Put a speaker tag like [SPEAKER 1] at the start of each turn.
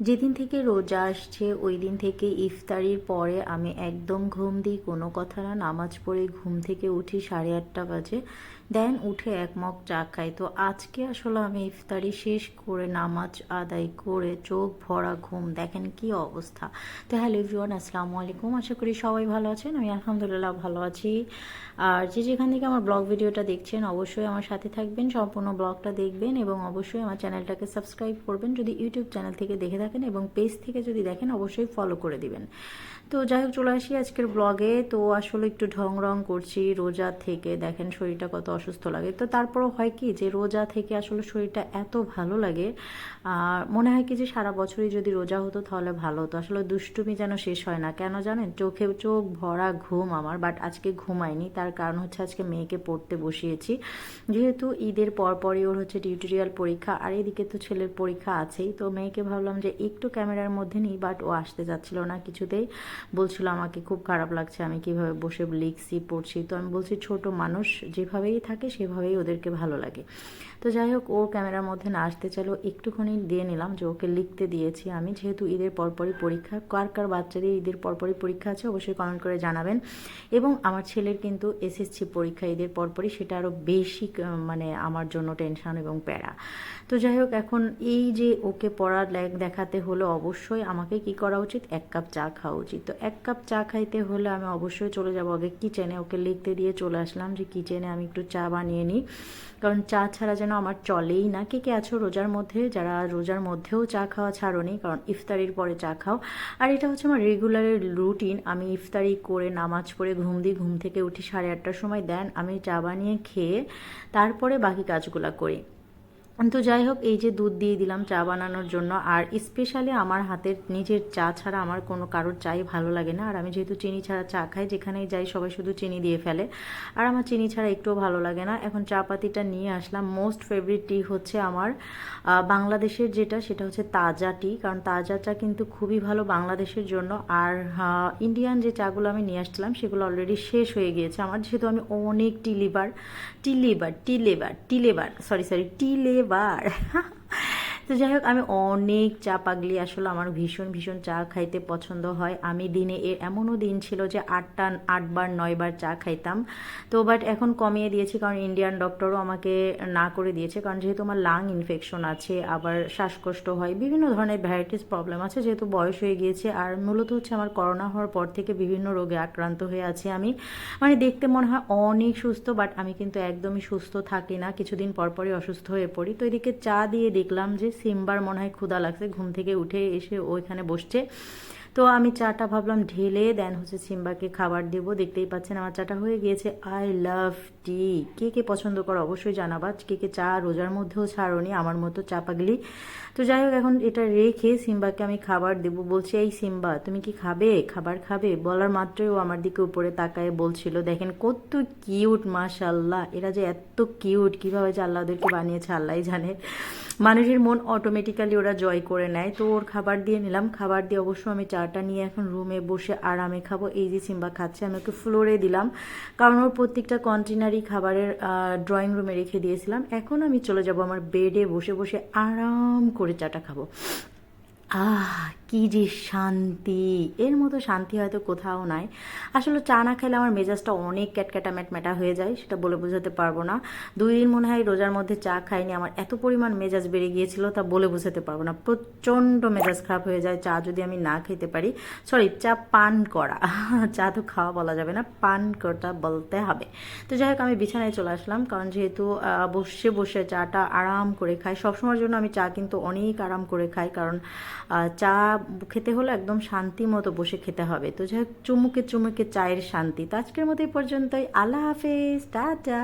[SPEAKER 1] যেদিন থেকে রোজা আসছে ওই দিন থেকে ইফতারির পরে আমি একদম ঘুম দিই। কোনো কথা না, নামাজ পড়ে ঘুম থেকে উঠি সাড়ে আটটা বাজে। দেন উঠে এক মগ চা খাই। তো আজকে আসলে আমি ইফতারি শেষ করে নামাজ আদায় করে চোখ ভরা ঘুম, দেখেন কি অবস্থা। তো হ্যালো এভরিওয়ান, আসসালামু আলাইকুম। আশা করি সবাই ভালো আছেন, আমি আলহামদুলিল্লাহ ভালো আছি। আর যে যেখান থেকে আমার ব্লগ ভিডিওটা দেখছেন, অবশ্যই আমার সাথে থাকবেন, সম্পূর্ণ ব্লগটা দেখবেন এবং অবশ্যই আমার চ্যানেলটাকে সাবস্ক্রাইব করবেন। যদি ইউটিউব চ্যানেল থেকে দেখে থাকেন এবং পেজ থেকে যদি দেখেন অবশ্যই ফলো করে দিবেন। তো যাই হোক চলে আসি আজকের ব্লগে তো আসলে একটু ঢং রং করছি রোজা থেকে। দেখেন, শরীরটা কত অসুস্থ লাগে। তো তারপরও হয় কি যে, রোজা থেকে আসলে শরীরটা এত ভালো লাগে, আর মনে হয় কি যে, সারা বছরই যদি রোজা হতো তাহলে ভালো হতো। আসলে দুষ্টুমি যেন শেষ হয় না। কেন জানেন? চোখে চোখ ভরা ঘুম আমার বাট আজকে ঘুমায়নি। তার কারণ হচ্ছে আজকে মেয়েকে পড়তে বসিয়েছি। যেহেতু ঈদের পরপরই ওর হচ্ছে টিউটোরিয়াল পরীক্ষা, আর এদিকে তো ছেলের পরীক্ষা আছেই। তো মেয়েকে ভাবলাম যে, একটু ক্যামেরার মধ্যে নিই বাট ও আসতে যাচ্ছিল না কিছুতেই। বলছিল, আমাকে খুব খারাপ লাগছে, আমি কীভাবে বসে লিখছি, পড়ছি। তো আমি বলছি, ছোট মানুষ যেভাবেই থাকে, সেভাবেই ওদেরকে ভালো লাগে। তো যাই হোক, ও ক্যামেরার মধ্যে না আসতে চাইলেও একটুখানি দিয়ে নিলাম যে ওকে লিখতে দিয়েছি আমি। যেহেতু ঈদের পরপরই পরীক্ষা, কার কার বাচ্চাদের ঈদের পরপরই পরীক্ষা আছে অবশ্যই কমেন্ট করে জানাবেন। এবং আমার ছেলের কিন্তু এসএসসি পরীক্ষা ঈদের পরপরই, সেটা আরও বেশি মানে আমার জন্য টেনশন এবং প্যারা। তো যাই হোক, এখন এই যে ওকে পড়ার দেখাতে হলে, অবশ্যই আমাকে কি করা উচিত? এক কাপ চা খাওয়া উচিত। তো এক কাপ চা খাইতে হলে আমি অবশ্যই চলে যাব আগে কিচেনে ওকে লিখতে দিয়ে চলে আসলাম যে কিচেনে আমি একটু চা বানিয়ে নিই। কারণ চা ছাড়া যেন আমার চলেই না। কে কে আছো রোজার মধ্যে? যারা রোজার মধ্যেও চা খাওয়া ছাড়ো ছাড়োনি, কারণ ইফতারির পরে চা খাও। আর এটা হচ্ছে আমার রেগুলারের রুটিন আমি ইফতারি করে, নামাজ পড়ে, ঘুম দিই ঘুম থেকে উঠি সাড়ে আটটার সময়। দেন আমি চা বানিয়ে খেয়ে তারপরে বাকি কাজগুলো করি। তো যাই হোক এই যে দুধ দিয়ে দিলাম চা বানানোর জন্য, আর স্পেশালি আমার হাতের নিজের চা ছাড়া আমার কোনো কারোর চাই ভালো লাগে না। আর আমি যেহেতু চিনি ছাড়া চা খাই, যেখানেই যাই সবাই শুধু চিনি দিয়ে ফেলে। আর আমার চিনি ছাড়া একটুও ভালো লাগে না। এখন চা পাতিটা নিয়ে আসলাম। মোস্ট ফেভারিট টি হচ্ছে আমার বাংলাদেশের যেটা, সেটা হচ্ছে তাজা টি কারণ তাজা চা কিন্তু খুবই ভালো বাংলাদেশের জন্য। আর ইন্ডিয়ান যে চাগুলো আমি নিয়ে আসছিলাম, সেগুলো অলরেডি শেষ হয়ে গিয়েছে আমার। যেহেতু আমি অনেক tea liver tea liver tea labour tea labour sorry sorry tea labour এবার তো যাই হোক, আমি অনেক চা পাগলি। আসলে আমার ভীষণ ভীষণ চা খাইতে পছন্দ হয়। আমি দিনে এর এমনও দিন ছিল যে আটটা, আটবার, নয়বার চা খাইতাম। তো বাট এখন কমিয়ে দিয়েছি কারণ ইন্ডিয়ান ডক্টরও আমাকে না করে দিয়েছে। কারণ যেহেতু আমার লাং ইনফেকশন আছে, আবার শ্বাসকষ্ট হয়, বিভিন্ন ধরনের ভ্যারাইটিস প্রবলেম আছে, যেহেতু বয়স হয়ে গিয়েছে। আর মূলত হচ্ছে আমার করোনা হওয়ার পর থেকে বিভিন্ন রোগে আক্রান্ত হয়ে আছি আমি। মানে দেখতে মনে হয় অনেক সুস্থ বাট আমি কিন্তু একদমই সুস্থ থাকি না। কিছুদিন পরপরই অসুস্থ হয়ে পড়ি। তো এদিকে চা দিয়ে দেখলাম যে সিম্বার মনে হয় ক্ষুধা লাগছে ঘুম থেকে উঠে এসে ওইখানে বসছে। তো আমি চাটা ভাবলাম ঢেলে দেন হচ্ছে সিম্বাকে খাবার দেবো। দেখতেই পাচ্ছেন আমার চাটা হয়ে গিয়েছে। আই লাভ টি কে কে পছন্দ করো অবশ্যই জানাবা। কে কে চা রোজার মধ্যেও ছাড়নি, আমার মতো চা পাগলি। তো যাই হোক, এখন এটা রেখে সিম্বাকে আমি খাবার দেবো। বলছি, এই সিম্বা, তুমি কি খাবে? খাবার খাবে? বলার মাত্রই ও আমার দিকে উপরে তাকায় বলছিল, দেখেন কত কিউট মাশাল্লাহ এরা যে এত কিউট কীভাবে যে আল্লাহ ওদেরকে বানিয়েছে আল্লাহ জানে। মানুষের মন অটোমেটিক্যালি ওরা জয় করে নেয়। তো ওর খাবার দিয়ে নিলাম। খাবার দিয়ে অবশ্য আমি চাটা নিয়ে এখন রুমে বসে আরামে খাব। এই যে সিম্বা খাচ্ছে, আমি ওকে ফ্লোরে দিলাম। কারণ ওর প্রত্যেকটা কন্টেনারই খাবারের ড্রয়িং রুমে রেখে দিয়েছিলাম। এখন আমি চলে যাব আমার বেডে বসে বসে আরাম করে চাটা খাব। আহ, কি যে শান্তি। এর মতো শান্তি হয়তো কোথাও নাই। আসলে চা না খেলে আমার মেজাজটা অনেক ক্যাটক্যাটা ম্যাটম্যাটা হয়ে যায়, সেটা বলে বোঝাতে পারব না। দুই দিন মনে হয় রোজার মধ্যে চা খাইনি, আমার এত পরিমাণ মেজাজ বেড়ে গিয়েছিল তা বলে বোঝাতে পারব না। প্রচণ্ড মেজাজ খারাপ হয়ে যায় চা যদি আমি না খেতে পারি। সরি চা পান করা। চা তো খাওয়া বলা যাবে না, পান করা বলতে হবে। তো যাই হোক, আমি বিছানায় চলে আসলাম, কারণ যেহেতু বসে বসে চাটা আরাম করে খাই। সবসময়ের জন্য আমি চা কিন্তু অনেক আরাম করে খাই, কারণ চা খেতে হলে একদম শান্তি মতো বসে খেতে হবে। তো যাই হোক, চুমুকে চুমুকে চায়ের শান্তি। তো আজকের মতো এই পর্যন্তই। আল্লাহ হাফেজ। টাটা।